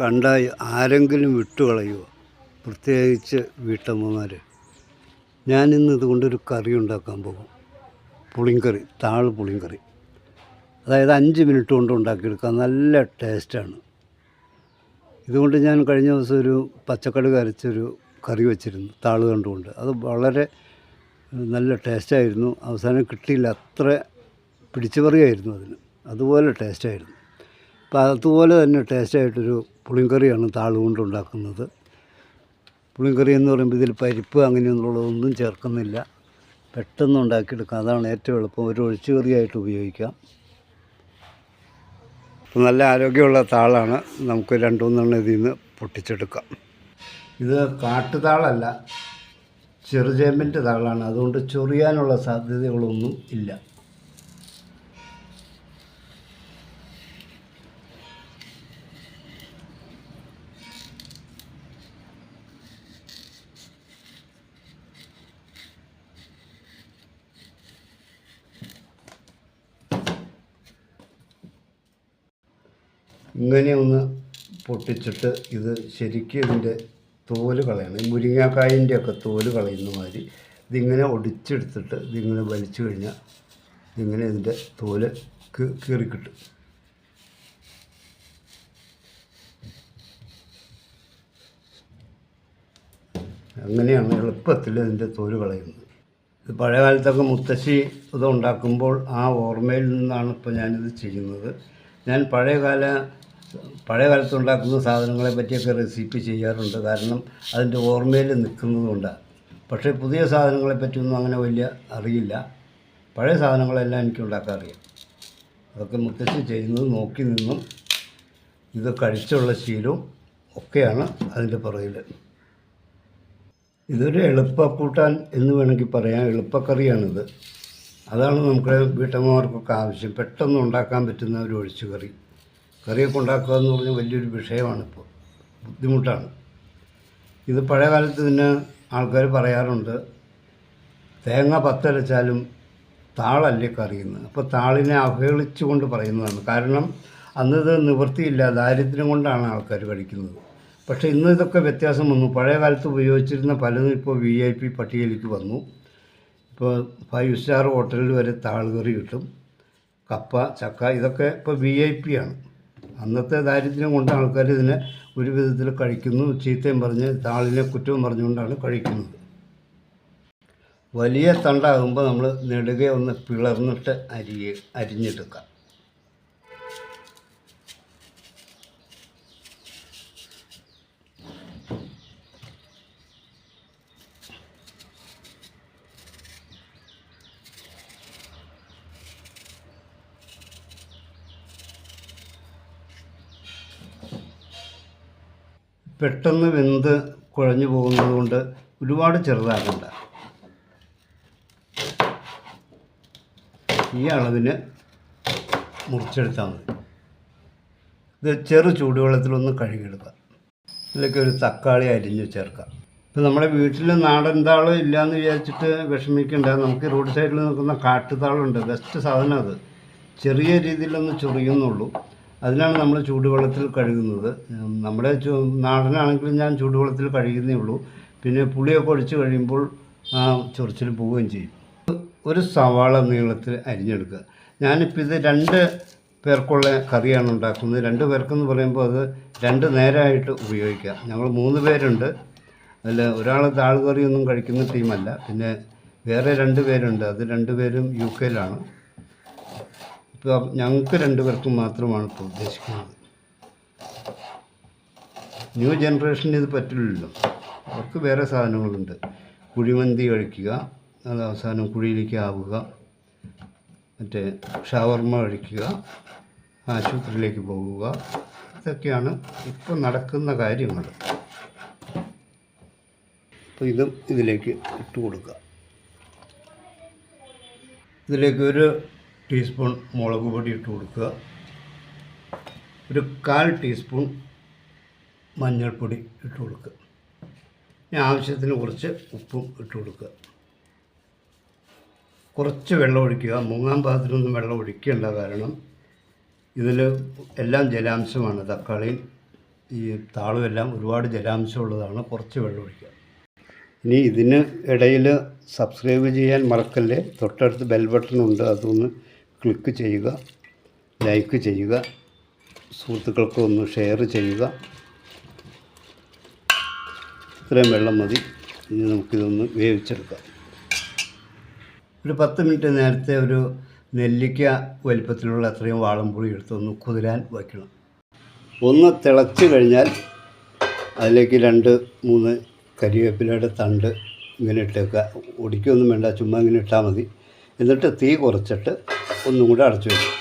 കണ്ട ആരെങ്കിലും വിട്ടുകളയുമോ പ്രത്യേകിച്ച് വീട്ടമ്മമാർ ഞാനിന്ന് ഇതുകൊണ്ടൊരു കറി ഉണ്ടാക്കാൻ പോകും. പുളിങ്കറി താൾ പുളിങ്കറി. അതായത് അഞ്ച് മിനിറ്റ് കൊണ്ട് ഉണ്ടാക്കിയെടുക്കാം നല്ല ടേസ്റ്റാണ്. ഇതുകൊണ്ട് ഞാൻ കഴിഞ്ഞ ദിവസം ഒരു പച്ചക്കടുക് അരച്ചൊരു കറി വെച്ചിരുന്നു താൾ കണ്ടുകൊണ്ട്. അത് വളരെ നല്ല ടേസ്റ്റായിരുന്നു. അവസാനം കിട്ടിയില്ല അത്ര പിടിച്ചു പറയുമായിരുന്നു അതിന്. അതുപോലെ ടേസ്റ്റായിരുന്നു. അപ്പോൾ അതുപോലെ തന്നെ ടേസ്റ്റായിട്ടൊരു പുളിങ്കറിയാണ് താൾ കൊണ്ടുണ്ടാക്കുന്നത് പുളിങ്കറി എന്ന് പറയുമ്പോൾ ഇതിൽ പരിപ്പ് അങ്ങനെയൊന്നുള്ളതൊന്നും ചേർക്കുന്നില്ല. പെട്ടെന്ന് ഉണ്ടാക്കിയെടുക്കാം. അതാണ് ഏറ്റവും എളുപ്പം. ഒരു ഒഴിച്ചുകറിയായിട്ട് ഉപയോഗിക്കാം. അപ്പോൾ നല്ല ആരോഗ്യമുള്ള താളാണ്. നമുക്ക് രണ്ട് മൂന്നെണ്ണം ഇതിൽ നിന്ന് പൊട്ടിച്ചെടുക്കാം. ഇത് കാട്ടുതാളല്ല ചെറുചേമ്പിന്റെ താളാണ്. അതുകൊണ്ട് ചൊറിയാനുള്ള സാധ്യതകളൊന്നും ഇല്ല. ഇങ്ങനെ ഒന്ന് പൊട്ടിച്ചിട്ട് ഇത് ശരിക്കും ഇതിന്റെ തോൽ കളയണം. ഈ മുരിങ്ങാക്കായന്റെ ഒക്കെ തോൽ കളയുന്ന മാതിരി ഇതിങ്ങനെ ഒടിച്ചെടുത്തിട്ട് ഇതിങ്ങനെ വലിച്ചു കഴിഞ്ഞാൽ ഇതിങ്ങനെ ഇതിന്റെ തോൽ കീറി കീറിക്കിട്ടും അങ്ങനെയാണ് എളുപ്പത്തിൽ ഇതിന്റെ തോൽ കളയുന്നത്. ഇത് പഴയ കാലത്തൊക്കെ മുത്തശ്ശി ഇത് ഉണ്ടാക്കുമ്പോൾ ആ ഓർമ്മയിൽ നിന്നാണ് ഇപ്പോൾ ഞാനിത് ചെയ്യുന്നത്. ഞാൻ പഴയകാല പഴയ കാലത്ത് ഉണ്ടാക്കുന്ന സാധനങ്ങളെ പറ്റിയൊക്കെ റെസിപ്പി ചെയ്യാറുണ്ട്. കാരണം അതിന്റെ ഓർമ്മയിൽ നിൽക്കുന്നതുകൊണ്ടാണ് പക്ഷേ പുതിയ സാധനങ്ങളെ പറ്റിയൊന്നും അങ്ങനെ വലിയ അറിയില്ല. പഴയ സാധനങ്ങളെല്ലാം എനിക്ക് ഉണ്ടാക്കാൻ അറിയാം. അതൊക്കെ മുത്തശ്ശി ചെയ്യുന്നത് നോക്കി നിന്നും ഇത് കഴിച്ചുള്ള ശീലവും ഒക്കെയാണ് അതിന്റെ പുറകിൽ. ഇതൊരു എളുപ്പക്കൂട്ടാൻ എന്ന് വേണമെങ്കിൽ പറയാം. എളുപ്പക്കറിയാണിത്. അതാണ് നമുക്ക് വീട്ടമ്മമാർക്കൊക്കെ ആവശ്യം. പെട്ടെന്ന് ഉണ്ടാക്കാൻ പറ്റുന്ന ഒരു ഒഴിച്ചു കറി കറിയൊക്കെ ഉണ്ടാക്കുക എന്ന് പറഞ്ഞാൽ വലിയൊരു വിഷയമാണിപ്പോൾ. ബുദ്ധിമുട്ടാണ്. ഇത് പഴയ കാലത്ത് തന്നെ ആൾക്കാർ പറയാറുണ്ട് തേങ്ങ പത്തരച്ചാലും താളല്ലേ കറിയുന്നത് അപ്പോൾ താളിനെ അവഹേളിച്ചുകൊണ്ട് പറയുന്നതാണ്. കാരണം അന്നത് നിവൃത്തിയില്ല ദാരിദ്ര്യം കൊണ്ടാണ് ആൾക്കാർ കഴിക്കുന്നത്. പക്ഷേ ഇന്ന് ഇതൊക്കെ വ്യത്യാസം വന്നു. പഴയ കാലത്ത് ഉപയോഗിച്ചിരുന്ന പലതും ഇപ്പോൾ വി ഐ പി പട്ടികയിലേക്ക് വന്നു. ഇപ്പോൾ ഫൈവ് സ്റ്റാർ ഹോട്ടലിൽ വരെ താളുകറി കിട്ടും കപ്പ ചക്ക ഇതൊക്കെ ഇപ്പോൾ വി ഐ പി ആണ്. അന്നത്തെ ദാരിദ്ര്യം കൊണ്ട് ആൾക്കാർ ഇതിനെ ഒരു വിധത്തിൽ കഴിക്കുന്നു. ചീത്തയും പറഞ്ഞ് താളിനെ കുറ്റവും പറഞ്ഞുകൊണ്ടാണ് കഴിക്കുന്നത്. വലിയ തണ്ടാകുമ്പോൾ നമ്മൾ നെടുകെ ഒന്ന് പിളർന്നിട്ട് അരിയ അരിഞ്ഞെടുക്കാം. പെട്ടെന്ന് വെന്ത് കുഴഞ്ഞു പോകുന്നത് കൊണ്ട് ഒരുപാട് ചെറുതാക്കണ്ട. ഈ അളവിന് മുറിച്ചെടുത്താൽ മതി. ഇത് ചെറു ചൂടുവെള്ളത്തിലൊന്ന് കഴുകിയെടുക്കുക ഇതിലേക്ക് ഒരു തക്കാളി അരിഞ്ഞ് ചേർക്കാം. ഇപ്പം നമ്മുടെ വീട്ടിൽ നാടൻ താളം ഇല്ലയെന്ന് വിചാരിച്ചിട്ട് വിഷമിക്കേണ്ട. നമുക്ക് റോഡ് സൈഡിൽ നിൽക്കുന്ന കാട്ടുതാളുണ്ട്. ബെസ്റ്റ് സാധനം അത്. ചെറിയ രീതിയിലൊന്ന് ചൊറിയുന്നുള്ളൂ. അതിനാണ് നമ്മൾ ചൂടുവെള്ളത്തിൽ കഴുകുന്നത്. നമ്മുടെ നാടനാണെങ്കിലും ഞാൻ ചൂടുവെള്ളത്തിൽ കഴുകുന്നേ ഉള്ളൂ. പിന്നെ പുളിയൊക്കെ ഒഴിച്ച് കഴിയുമ്പോൾ ചൊറിച്ചിൽ പോവുകയും ചെയ്യും. ഒരു സവാള നീളത്തിൽ അരിഞ്ഞെടുക്കുക. ഞാനിപ്പോൾ ഇത് രണ്ട് പേർക്കുള്ള കറിയാണ് ഉണ്ടാക്കുന്നത്. രണ്ട് പേർക്കെന്ന് പറയുമ്പോൾ അത് രണ്ട് നേരമായിട്ട് ഉപയോഗിക്കാം ഞങ്ങൾ മൂന്ന് പേരുണ്ട്. അതിൽ ഒരാൾ താഴ് കറിയൊന്നും കഴിക്കുന്ന ടീമല്ല. പിന്നെ വേറെ രണ്ട് പേരുണ്ട്. അത് രണ്ട് പേരും യു കെയിലാണ്. ഞങ്ങൾക്ക് രണ്ടുപേർക്കും മാത്രമാണ് ഇപ്പോൾ ഉദ്ദേശിക്കുന്നത്. ന്യൂ ജനറേഷന് ഇത് പറ്റില്ലല്ലോ. അവർക്ക് വേറെ സാധനങ്ങളുണ്ട്. കുഴിമന്തി കഴിക്കുക അത് അവസാനം കുഴിയിലേക്ക് ആവുക മറ്റേ ഷവർമ കഴിക്കുക ആശുപത്രിയിലേക്ക് പോകുക ഇതൊക്കെയാണ് ഇപ്പോൾ നടക്കുന്ന കാര്യങ്ങൾ. അപ്പോൾ ഇതും ഇതിലേക്ക് ഇട്ട് കൊടുക്കുക. ഇതിലേക്ക് ഒരു ടീസ്പൂൺ മുളക് പൊടി ഇട്ട് കൊടുക്കുക. ഒരു കാൽ ടീസ്പൂൺ മഞ്ഞൾപ്പൊടി ഇട്ട് കൊടുക്കുക. ഇനി ആവശ്യത്തിന് കുറച്ച് ഉപ്പും ഇട്ട് കൊടുക്കുക. കുറച്ച് വെള്ളം ഒഴിക്കുക. മുങ്ങാൻ പാകത്തിനൊന്നും വെള്ളം ഒഴിക്കേണ്ട കാരണം ഇതിൽ എല്ലാം ജലാംശമാണ്. തക്കാളിയും ഈ താളും എല്ലാം ഒരുപാട് ജലാംശമുള്ളതാണ്. കുറച്ച് വെള്ളം ഒഴിക്കുക. ഇനി ഇതിന് ഇടയിൽ സബ്സ്ക്രൈബ് ചെയ്യാൻ മറക്കല്ലേ? തൊട്ടടുത്ത് ബെൽ ബട്ടൺ ഉണ്ട്. അതൊന്ന് ക്ലിക്ക് ചെയ്യുക ലൈക്ക് ചെയ്യുക സുഹൃത്തുക്കൾക്ക് ഒന്ന് ഷെയർ ചെയ്യുക. ഇത്രയും വെള്ളം മതി. ഇനി നമുക്കിതൊന്ന് വേവിച്ചെടുക്കാം. ഒരു പത്ത് മിനിറ്റ് നേരത്തെ ഒരു നെല്ലിക്ക വലിപ്പത്തിലുള്ള അത്രയും വാളംപുളി എടുത്തൊന്ന് കുതിരാൻ വയ്ക്കണം. ഒന്ന് തിളച്ച് കഴിഞ്ഞാൽ അതിലേക്ക് രണ്ട് മൂന്ന് കരിവേപ്പിലയുടെ തണ്ട് ഇങ്ങനെ ഇട്ടേക്കുക. ഒടിക്കൊന്നും വേണ്ട ചുമ്മാ ഇങ്ങനെ ഇട്ടാൽ മതി. എന്നിട്ട് തീ കുറച്ചിട്ട് ഒന്നും കൂടെ അടച്ചു വയ്ക്കും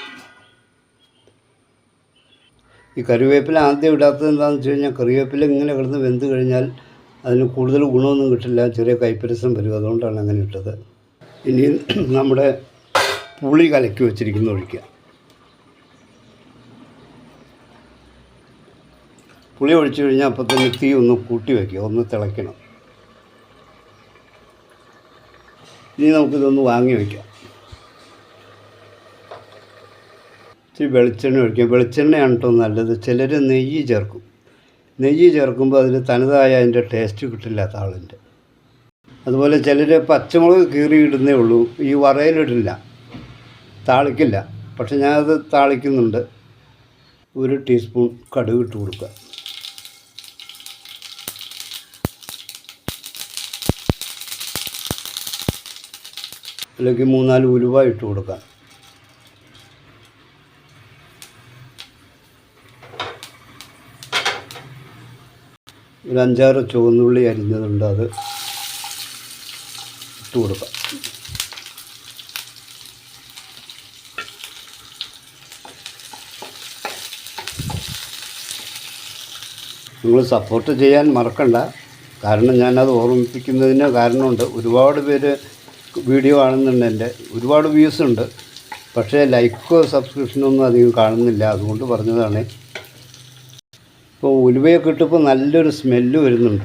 ഈ കറിവേപ്പില ആദ്യം ഇടാത്തത് എന്താണെന്ന് വെച്ച് കഴിഞ്ഞാൽ കറിവേപ്പില ഇങ്ങനെ കിടന്ന് വെന്ത് കഴിഞ്ഞാൽ അതിന് കൂടുതൽ ഗുണമൊന്നും കിട്ടില്ല ചെറിയ കൈപ്പരസം വരും. അതുകൊണ്ടാണ് അങ്ങനെ ഇട്ടത്. ഇനി നമ്മുടെ പുളി കലക്കി വെച്ചിരിക്കുന്ന ഒഴിക്കുക. പുളി ഒഴിച്ചു കഴിഞ്ഞാൽ അപ്പോൾ തന്നെ തീ ഒന്ന് കൂട്ടി വയ്ക്കുക ഒന്ന് തിളയ്ക്കണം. ഇനി നമുക്കിതൊന്ന് വാങ്ങി വയ്ക്കാം ഇച്ചിരി വെളിച്ചെണ്ണ ഒഴിക്കും. വെളിച്ചെണ്ണയാണ് കേട്ടോ നല്ലത്. ചിലർ നെയ്യ് ചേർക്കും. നെയ്യ് ചേർക്കുമ്പോൾ അതിന് തനതായ അതിന്റെ ടേസ്റ്റ് കിട്ടില്ല താളിന്റെ അതുപോലെ ചിലർ പച്ചമുളക് കീറിയിടുന്നേ ഉള്ളൂ. ഈ വറയിലിടില്ല. താളിക്കില്ല. പക്ഷെ ഞാനത് താളിക്കുന്നുണ്ട്. ഒരു ടീസ്പൂൺ കടുക് ഇട്ട് കൊടുക്കുക. അല്ലെങ്കിൽ മൂന്നാൽ ഉലുവ ഇട്ട് കൊടുക്കാം ഒരു അഞ്ചാറ് ചുവന്നുള്ളി അരിഞ്ഞതുണ്ട് അത് ഇട്ട് കൊടുക്കാം. നിങ്ങൾ സപ്പോർട്ട് ചെയ്യാൻ മറക്കണ്ട. കാരണം ഞാനത് ഓർമ്മിപ്പിക്കുന്നതിന് കാരണമുണ്ട്. ഒരുപാട് പേര് വീഡിയോ കാണുന്നുണ്ട് എന്റെ. ഒരുപാട് വ്യൂസ് ഉണ്ട്. പക്ഷേ ലൈക്കോ സബ്സ്ക്രിപ്ഷനോ ഒന്നും അധികം കാണുന്നില്ല. അതുകൊണ്ട് പറഞ്ഞതാണ് ഇപ്പോൾ ഉലുവയൊക്കെ ഇട്ടപ്പോൾ നല്ലൊരു സ്മെല്ല് വരുന്നുണ്ട്.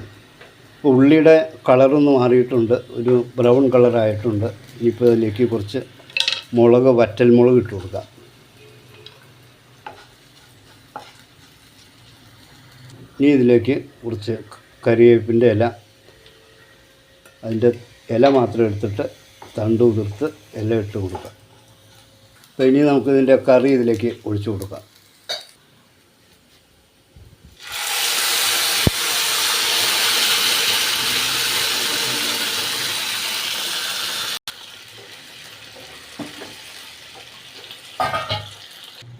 ഇപ്പോൾ ഉള്ളിയുടെ കളറൊന്ന് മാറിയിട്ടുണ്ട്. ഒരു ബ്രൗൺ കളറായിട്ടുണ്ട് ഇനിയിപ്പോൾ അതിലേക്ക് കുറച്ച് മുളക് വറ്റൽ മുളക് ഇട്ട് കൊടുക്കാം. ഇനി ഇതിലേക്ക് കുറച്ച് കറിവേപ്പിന്റെ ഇല. അതിന്റെ ഇല മാത്രം എടുത്തിട്ട് തണ്ട് ഉതിർത്ത് ഇല ഇട്ട് കൊടുക്കാം. അപ്പോൾ ഇനി നമുക്കിതിന്റെ കറി ഇതിലേക്ക് ഒഴിച്ചു കൊടുക്കാം.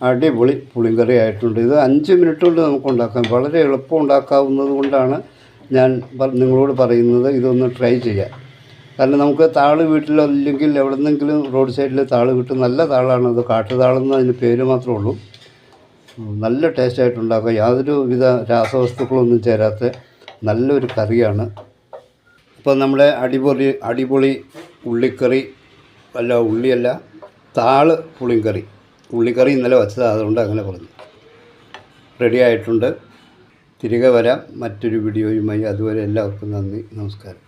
അടിപൊളി പുളിങ്കറി ആയിട്ടുണ്ട്. ഇത് അഞ്ച് മിനിറ്റ് കൊണ്ട് നമുക്ക് ഉണ്ടാക്കാം. വളരെ എളുപ്പം ഉണ്ടാക്കാവുന്നത് കൊണ്ടാണ് ഞാൻ നിങ്ങളോട് പറയുന്നത് ഇതൊന്ന് ട്രൈ ചെയ്യാം കാരണം നമുക്ക് താൾ വീട്ടിലല്ലെങ്കിൽ എവിടെന്നെങ്കിലും റോഡ് സൈഡിൽ താൾ കിട്ടും. നല്ല താളാണ് അത്. കാട്ടുതാളെന്ന് അതിന് പേര് മാത്രമേ ഉള്ളൂ. നല്ല ടേസ്റ്റ് ആയിട്ടുണ്ടാക്കാം യാതൊരു വിധ രാസവസ്തുക്കളൊന്നും ചേരാത്ത നല്ലൊരു കറിയാണ്. ഇപ്പോൾ നമ്മുടെ അടിപൊളി അടിപൊളി ഉള്ളിക്കറി അല്ല ഉള്ളിയല്ല താൾ പുളിങ്കറി ഉള്ളിക്കറി ഇന്നലെ വച്ചതാണ് അതുകൊണ്ട് അങ്ങനെ പറഞ്ഞു. റെഡി ആയിട്ടുണ്ട്. തിരികെ വരാം. മറ്റൊരു വീഡിയോയുമായി അതുവരെ എല്ലാവർക്കും നന്ദി നമസ്കാരം.